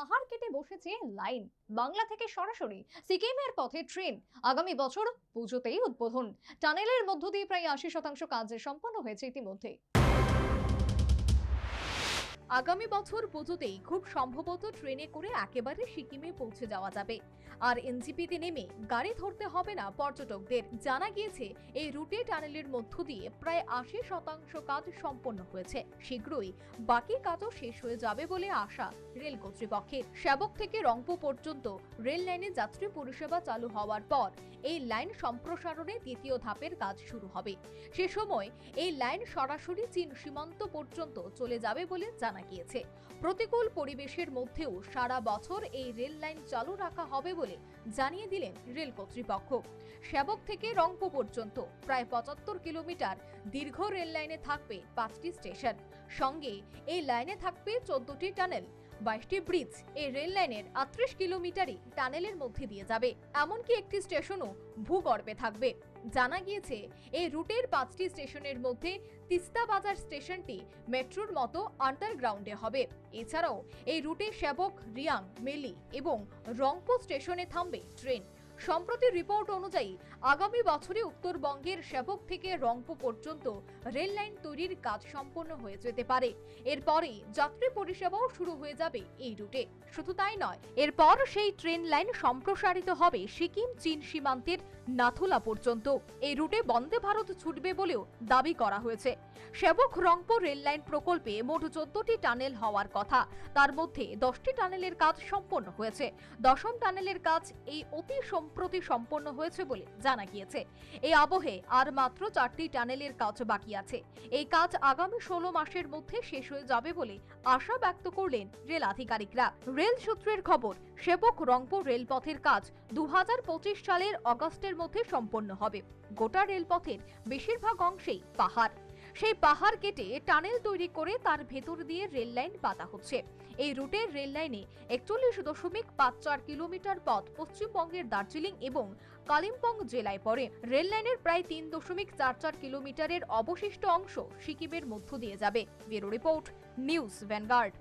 পাহাড় কেটে বসেছে লাইন। বাংলা থেকে সরাসরি সিকিমের পথে ট্রেন। আগামী বছর পুজোতেই উদ্বোধন। টানেলের মধ্য দিয়ে প্রায় আশি শতাংশ কাজ সম্পন্ন হয়েছে ইতিমধ্যে। আগামী বছর পুজোতেই খুব সম্ভবত ট্রেনে করে একেবারে সিকিমে পৌঁছে যাওয়া যাবে। আর এনজিপিতে নেমে গাড়ি ধরতে হবে না পর্যটকদের। জানা গিয়েছে, এই রুটে টানেলের মধ্য দিয়ে প্রায় আশি শতাংশ কাজ সম্পন্ন হয়েছে। শীঘ্রই বাকি কাজও শেষ হয়ে যাবে বলে আশা রেল কর্তৃপক্ষের। সেবক থেকে রংপো পর্যন্ত রেল লাইনে যাত্রী পরিষেবা চালু হওয়ার পর এই লাইন সম্প্রসারণে দ্বিতীয় ধাপের কাজ শুরু হবে। সে সময় এই লাইন সরাসরি চীন সীমান্ত পর্যন্ত চলে যাবে বলে জানা গিয়েছে। প্রতিকূল পরিবেশের মধ্যেও সারা বছর এই রেল লাইন চালু রাখা হবে বলে জানিয়ে দিলেন রেল কর্তৃপক্ষ। সেবক থেকে রংপো পর্যন্ত প্রায় পঁচাত্তর কিলোমিটার দীর্ঘ রেল লাইনে থাকবে পাঁচটি স্টেশন। সঙ্গে এই লাইনে থাকবে চোদ্দটি টানেল। বাইশটি ব্রিজ এই রেল লাইনের আটত্রিশ কিলোমিটারই টানেলের মধ্যে দিয়ে যাবে। এমনকি একটি স্টেশনও ভূগর্ভে থাকবে। জানা গিয়েছে, এই রুটের পাঁচটি স্টেশনের মধ্যে তিস্তা বাজার স্টেশনটি মেট্রোর মতো আন্ডারগ্রাউন্ডে হবে। এছাড়াও, এই রুটে সেবক, রিয়াং, মেলি এবং রংপুর স্টেশনে থামবে ট্রেন। সম্প্রতি রিপোর্ট অনুযায়ী আগামী বছরে উত্তরবঙ্গের সেবক থেকে রংপো পর্যন্ত রেল লাইন তৈরির কাজ সম্পন্ন হয়ে যেতে পারে। এরপরেই যাত্রী পরিষেবাও শুরু হয়ে যাবে এই রুটে। শুধু তাই নয়, এরপর সেই ট্রেন লাইন সম্প্রসারিত হবে সিকিম, চীন সীমান্তের নাথুলা পর্যন্ত। এই রুটে বন্দে ভারত ছুটবে বলেও দাবি করা হয়েছে। সেবক রংপো রেল লাইন প্রকল্পে মোট চোদ্দটি টানেল হওয়ার কথা। তার মধ্যে দশটি টানেলের কাজ সম্পন্ন হয়েছে। দশম টানেলের কাজ এই অতি সম্প্রতি সম্পন্ন হয়েছে বলে জানা গিয়েছে। এই আবহে আর মাত্র চারটি টানেলের কাজ বাকি আছে। এই কাজ আগামী ষোলো মাসের মধ্যে শেষ হয়ে যাবে বলে আশা ব্যক্ত করলেন রেল আধিকারিকরা। রেল সূত্রের খবর, সেবক রংপুর রেলপথের কাজ দু হাজার পঁচিশ সালের অগস্টের মধ্যে সম্পন্ন হবে। গোটা রেলপথের বেশিরভাগ অংশেই পাহাড়। সেই পাহাড় কেটে টানেল তৈরি করে তার ভেতর দিয়ে রেল লাইন পাতা হচ্ছে। এই রুটের রেল লাইনে একচল্লিশ দশমিক পাঁচ চার কিলোমিটার পথ পশ্চিমবঙ্গের দার্জিলিং এবং কালিম্পং জেলায় পড়ে। রেল লাইনের প্রায় তিন দশমিক চার চার কিলোমিটারের অবশিষ্ট অংশ সিকিমের মধ্য দিয়ে যাবে। Bureau report, News Vanguard.